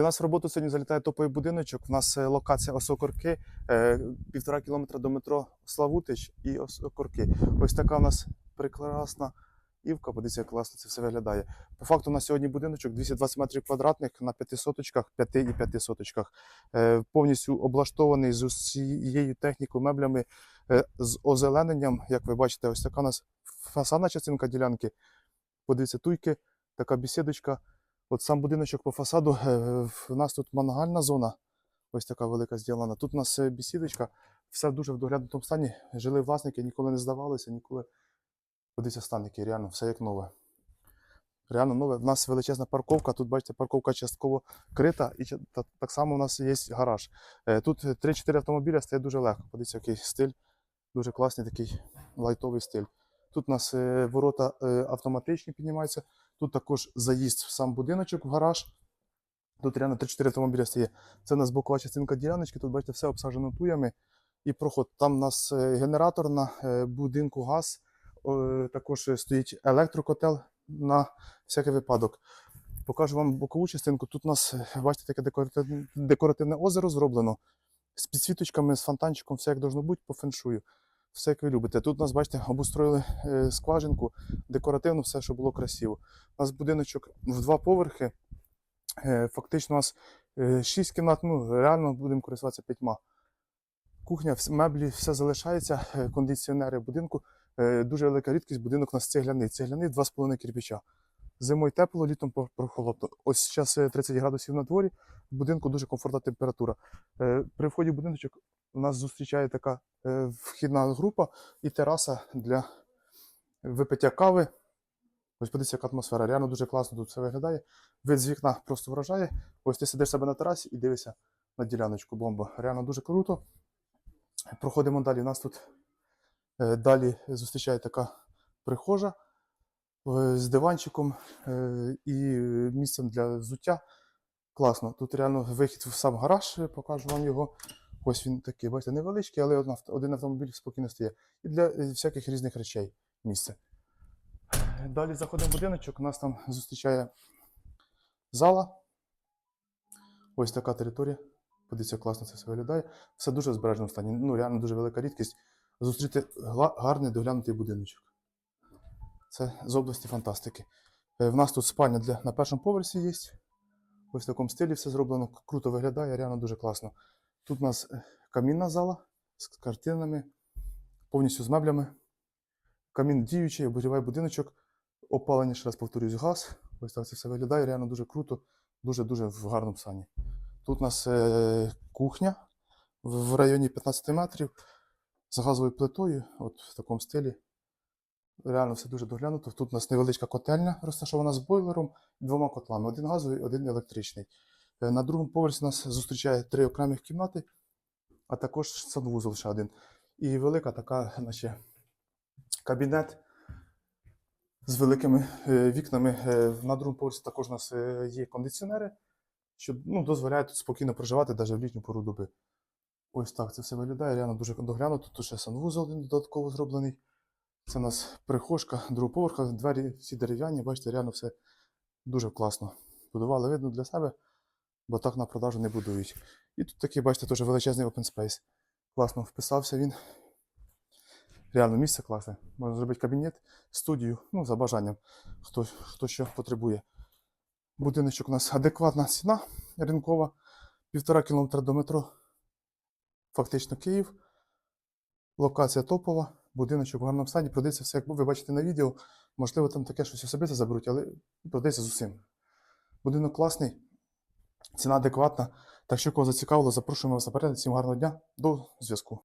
У нас в роботу сьогодні залітає топовий будиночок. У нас е, локація Осокорки, е, півтора кілометра до метро Славутич і Осокорки. Ось така у нас прекрасна івка. Подивіться, як класно це все виглядає. По факту, у нас сьогодні будиночок 220 метрів квадратних на п'яти соточках, п'яти і п'яти соточках. Е, Повністю облаштований з усією технікою, меблями, з озелененням. Як ви бачите, ось така у нас фасадна частинка ділянки. Подивіться, туйки, така бесідочка. От сам будиночок по фасаду, е, в нас тут мангальна зона, ось така велика зроблена. Тут у нас е, бесідочка, все дуже в доглянутому стані. Жили власники, ніколи не здавалися, ніколи. Подивіться стан реально, все як нове. Реально нове. У нас величезна парковка. Тут, бачите, парковка частково крита, і так само у нас є гараж. Е, Тут 3-4 автомобіля стає дуже легко. Подивіться, який стиль. Дуже класний такий лайтовий стиль. Тут у нас ворота автоматичні піднімаються. Тут також заїзд в сам будиночок в гараж. Тут реально 3-4 автомобіля стає. Це у нас бокова частинка діляночки. Тут бачите, все обсаджено туями. І проход. Там у нас е, генератор на е, будинку газ. Також е, стоїть електрокотел на всякий випадок. Покажу вам бокову частинку. Тут у нас, бачите, таке декоративне озеро зроблено з підсвіточками, з фонтанчиком, все як должно бути по феншую. Все як ви любите. Тут у нас, бачите, обустроїли е, скважинку, декоративно, все, щоб було красиво. У нас будиночок в два поверхи. Е, Фактично у нас е, шість кімнат, ну реально будемо користуватися п'ятьма. Кухня, меблі, все залишається, е, кондиціонери будинку. Е, Дуже велика рідкість, будинок у нас цегляний. Цегляний 2,5 кирпича. Зимою тепло, літом прохолодно. Ось зараз 30 градусів на дворі, в будинку дуже комфортна температура. Е, При вході в будиночок нас зустрічає така е, вхідна група і тераса для випиття кави. Ось подивіться, яка атмосфера. Реально дуже класно тут все виглядає. Вид з вікна просто вражає. Ось ти сидиш себе на терасі і дивишся на діляночку. Бомба. Реально дуже круто. Проходимо далі. Нас тут е, далі зустрічає така прихожа е, з диванчиком е, і місцем для взуття. Класно. Тут реально вихід в сам гараж, е, покажу вам його. Ось він такий, бачите, невеличкий, але один автомобіль спокійно стає. І для е, всяких різних речей місце. Далі заходимо в будиночок, нас там зустрічає зала. Ось така територія. Подивіться, класно це все виглядає. Все дуже в збережному стані. Ну, реально дуже велика рідкість. Зустріти гарний доглянутий будиночок. Це з області фантастики. Е, В нас тут спальня для, на першому поверсі є. Ось в такому стилі все зроблено. Круто виглядає, реально дуже класно. Тут у нас е, камінна зала з картинами, повністю з меблями. Камін діючий, обігріває будиночок. Опалення, ще раз повторюсь, газ. Ось так це все виглядає, реально дуже круто, дуже-дуже в гарному стані. Тут у нас е, кухня в районі 15 метрів з газовою плитою, от в такому стилі. Реально все дуже доглянуто. Тут у нас невеличка котельня розташована з бойлером, двома котлами: один газовий, один електричний. Е, На другому поверсі нас зустрічає три окремих кімнати, а також санвузол ще один. І велика така, наче кабінет з великими е, вікнами. Е, На другому поверсі також у нас є кондиціонери, що ну, дозволяє тут спокійно проживати навіть в літню пору доби. Ось так це все виглядає, реально дуже доглянуто. Тут ще санвузол додатково зроблений. Це у нас прихожка другого поверха, двері всі дерев'яні, бачите, реально все дуже класно. Будували видно для себе, бо так на продажу не будують. І тут такий, бачите, теж величезний open space. Класно вписався він. Реально місце класне. Можна зробити кабінет, студію, ну, за бажанням, хто, хто що потребує. Будиночок у нас адекватна ціна ринкова, півтора кілометра до метро. Фактично Київ. Локація топова, будиночок в гарному стані. Продається все, як ви бачите на відео. Можливо, там таке щось особисте заберуть, але продається з усім. Будинок класний, ціна адекватна. Так що, кого зацікавило, запрошуємо вас на. Всім гарного дня. До зв'язку.